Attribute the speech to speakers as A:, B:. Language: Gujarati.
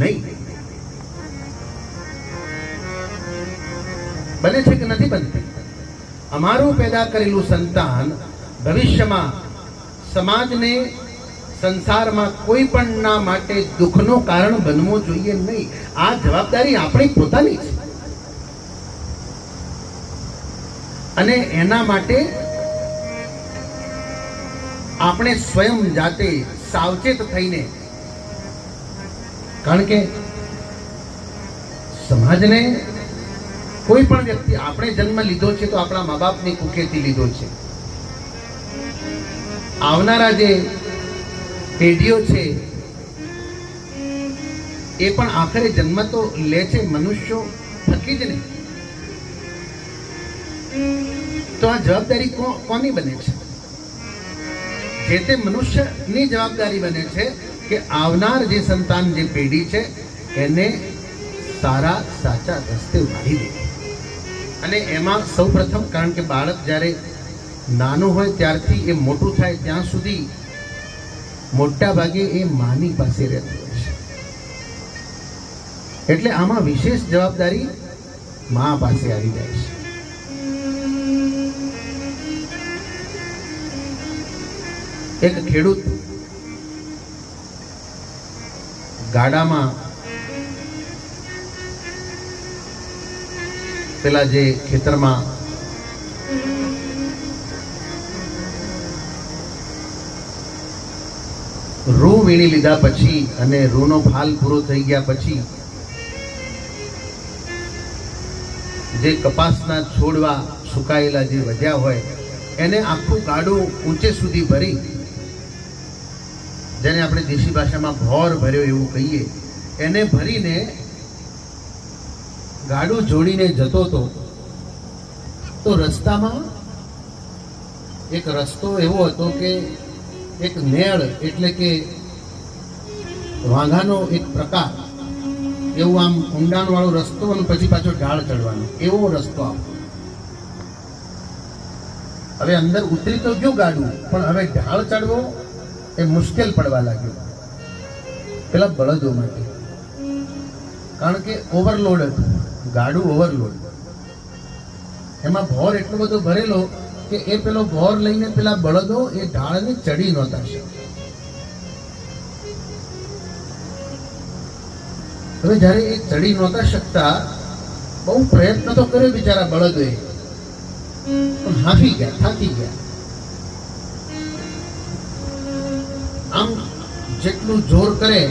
A: નહીં. બને છે કે નથી બનતી. અમારું પેદા કરેલું સંતાન ભવિષ્યમાં સમાજને, સંસારમાં કોઈ પણ માટે દુઃખનું કારણ બનવું જોઈએ નહીં. આ જવાબદારી આપણી પોતાની છે. અને એના માટે આપણે સ્વયં જાતે સાવચેત થઈને કારણ કે સમાજને કોઈ પણ વ્યક્તિ આપણે જન્મ લીધો છે તો આપણા મા બાપની કુકેથી લીધો છે. આવનારા જે પેઢીઓ છે, એ પણ આખરે જન્મ તો લે છે, મનુષ્યો થકી જ નહીં. તો આ જવાબદારી કોની બને છે? જે તે મનુષ્યની જવાબદારી બને છે કે આવનાર જે સંતાન, જે પેઢી છે, એને સારા, સાચા રસ્તે વાળી દે. અને એમાં સૌ પ્રથમ, કારણ કે બાળક જ્યારે નાનું હોય ત્યારથી એ મોટું થાય, ત્યાં સુધી મોટા ભાગે એ માની પાસે રહેતું હોય છે. એટલે આમાં વિશેષ જવાબદારી મા પાસે આવી જાય છે. એક ખેડૂત ગાડામાં પેલા જે ખેતરમાં રૂ વીણી લીધા પછી અને રૂનો ફાલ પૂરો થઈ ગયા પછી જે કપાસના છોડવા સુકાયેલા જે વધ્યા હોય, એને આખું ગાડું ઊંચે સુધી ભરી જેને આપણે દેશી ભાષામાં ભોર ભર્યો એવું કહીએ, એને ભરીને ગાડું જોડીને જતો હતો. તો રસ્તામાં એક રસ્તો એવો હતો કે એક નેળ એટલે કે વાંઘાનો એક પ્રકાર. એવું આમ ઊંડાણ વાળો રસ્તો અને પછી પાછો ઢાળ ચડવાનો. એવો રસ્તો આપતો હવે અંદર ઉતરી તો ગયું ગાડું, પણ હવે ઢાળ ચડવો એ મુશ્કેલ પડવા લાગ્યો. પેલા બળદો માટે કારણ કે ઓવરલોડ હતું. ગાડું ઓવરલોડ એમાં ભોર એટલો બધો ભરેલો કે એ પેલો ભોર લઈને પેલા બળદો એ ઢાળને ચડી નહોતા હવે જ્યારે એ ચડી નહોતા શકતા, બહુ પ્રયત્ન તો કર્યો બિચારા બળદોએ. પણ હાફી ગયા, થાકી ગયા. આમ જેટલું જોર કરે